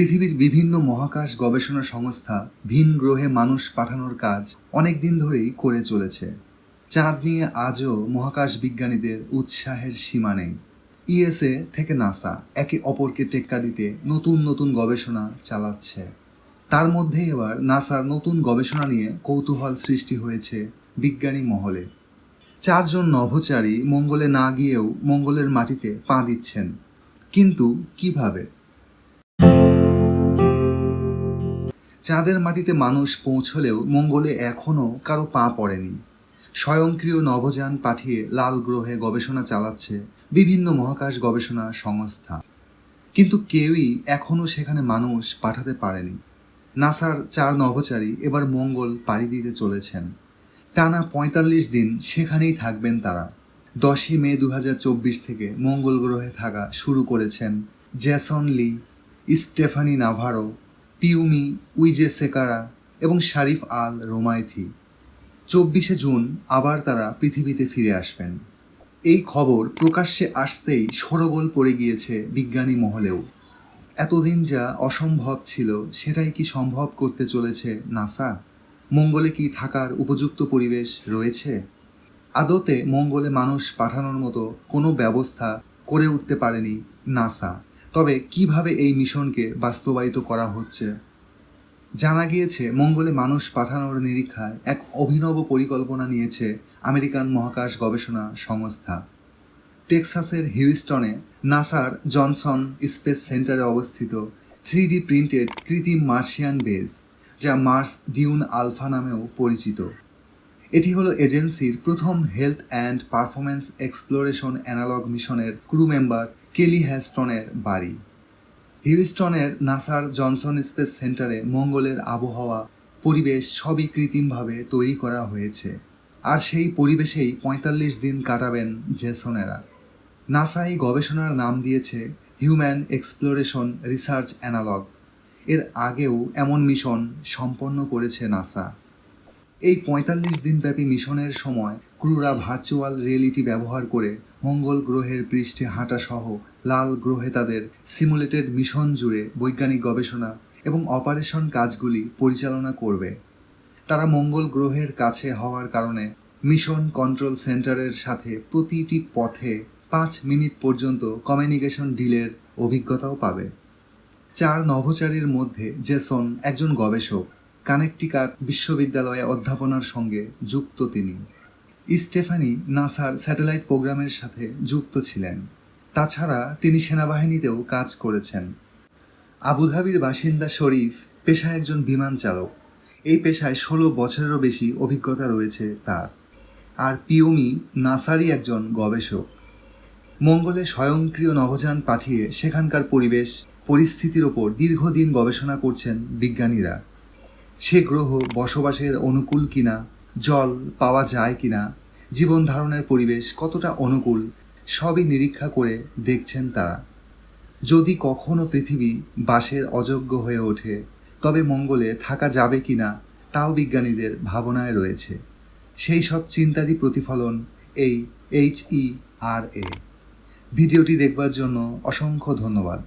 পৃথিবীর বিভিন্ন মহাকাশ গবেষণা সংস্থা ভিন গ্রহে মানুষ পাঠানোর কাজ অনেক দিন ধরেই করে চলেছে। চাঁদ নিয়ে আজও মহাকাশ বিজ্ঞানীদের উৎসাহের সীমা নেই। ইএসএ থেকে নাসা একে অপরকে টেক্কা দিতে নতুন নতুন গবেষণা চালাচ্ছে। তার মধ্যে এবার নাসার নতুন গবেষণা নিয়ে কৌতূহল সৃষ্টি হয়েছে বিজ্ঞানী মহলে। চারজন নভোচারী মঙ্গলে না গিয়েও মঙ্গলের মাটিতে পা দিচ্ছেন। কিন্তু কীভাবে? চাঁদের মাটিতে মানুষ পৌঁছলেও মঙ্গলে এখনও কারও পা পড়েনি। স্বয়ংক্রিয় নভোযান পাঠিয়ে লাল গ্রহে গবেষণা চালাচ্ছে বিভিন্ন মহাকাশ গবেষণা সংস্থা। কিন্তু কেউই এখনও সেখানে মানুষ পাঠাতে পারেনি। নাসার চার নভোচারী এবার মঙ্গল পাড়ি দিতে চলেছেন। টানা পঁয়তাল্লিশ দিন সেখানেই থাকবেন তারা। দশই মে দু হাজার চব্বিশ থেকে মঙ্গল গ্রহে থাকা শুরু করেছেন Jason Lee, Stephanie Navarro Piumi, Wijesekara এবং শারিফ আল রোমায়থি চব্বিশে জুন আবার তারা পৃথিবীতে ফিরে আসবেন। এই খবর প্রকাশ্যে আসতেই সরগোল পড়ে গিয়েছে বিজ্ঞানী মহলেও। এতদিন যা অসম্ভব ছিল, সেটাই কি সম্ভব করতে চলেছে নাসা? মঙ্গলে কি থাকার উপযুক্ত পরিবেশ রয়েছে? আদতে মঙ্গলে মানুষ পাঠানোর মতো কোনো ব্যবস্থা করে উঠতে পারেনি নাসা। তবে কীভাবে এই মিশনকে বাস্তবায়িত করা হচ্ছে? জানা গিয়েছে, মঙ্গলে মানুষ পাঠানোর নিরীক্ষায় এক অভিনব পরিকল্পনা নিয়েছে আমেরিকান মহাকাশ গবেষণা সংস্থা। টেক্সাসের হিউস্টনে নাসার জনসন স্পেস সেন্টারে অবস্থিত থ্রি ডি প্রিন্টেড কৃত্রিম মার্শিয়ান বেস যা মার্স ডিউন আলফা নামেও পরিচিত। এটি হলো এজেন্সির প্রথম health and performance exploration analog মিশনের ক্রু মেম্বার কেলি হ্যাস্টনের বাড়ি। হিউস্টনের নাসার জনসন স্পেস সেন্টারে মঙ্গলের আবহাওয়া পরিবেশ সবই কৃত্রিমভাবে তৈরি করা হয়েছে। আর সেই পরিবেশেই পঁয়তাল্লিশ দিন কাটাবেন জেসনেরা। নাসা এই গবেষণার নাম দিয়েছে হিউম্যান এক্সপ্লোরেশন রিসার্চ অ্যানালগ। এর আগেও এমন মিশন সম্পন্ন করেছে নাসা। এই পঁয়তাল্লিশ দিনব্যাপী মিশনের সময় ক্রুরা ভার্চুয়াল রিয়েলিটি ব্যবহার করে মঙ্গল গ্রহের পৃষ্ঠে হাঁটা সহ লাল গ্রহে তাদের সিমুলেটেড মিশন জুড়ে বৈজ্ঞানিক গবেষণা এবং অপারেশন কাজগুলি পরিচালনা করবে। তারা মঙ্গল গ্রহের কাছে হওয়ার কারণে মিশন কন্ট্রোল সেন্টারের সাথে প্রতিটি পথে পাঁচ মিনিট পর্যন্ত কমিউনিকেশন ডিলের অভিজ্ঞতাও পাবে। চার নভোচারীর মধ্যে জেসন একজন গবেষক। কানেকটিকাট বিশ্ববিদ্যালয়ে অধ্যাপনার সঙ্গে যুক্ত তিনি। স্টেফানি নাসার স্যাটেলাইট প্রোগ্রামের সাথে যুক্ত ছিলেন। তাছাড়া তিনি সেনাবাহিনীতেও কাজ করেছেন। আবুধাবির বাসিন্দা শরীফ পেশায় একজন বিমান চালক। এই পেশায় ষোলো বছরেরও বেশি অভিজ্ঞতা রয়েছে তার। আর পিওমি নাসারই একজন গবেষক। মঙ্গলে স্বয়ংক্রিয় নভোযান পাঠিয়ে সেখানকার পরিবেশ, পরিস্থিতির ওপর দীর্ঘদিন গবেষণা করছেন বিজ্ঞানীরা। সে গ্রহ বসবাসের অনুকূল কিনা, জল পাওয়া যায় কিনা জীবন ধারণের পরিবেশ কতটা অনুকূল, সবই নিরীক্ষা করে দেখছেন তারা। যদি কখনো পৃথিবী বাসের অযোগ্য হয়ে ওঠে, তবে মঙ্গলে থাকা যাবে কিনা, তাও বিজ্ঞানীদের ভাবনায় রয়েছে। সেই সব চিন্তারই প্রতিফলন এই এইচ ই আর এ ভিডিওটি দেখবার জন্য অসংখ্য ধন্যবাদ।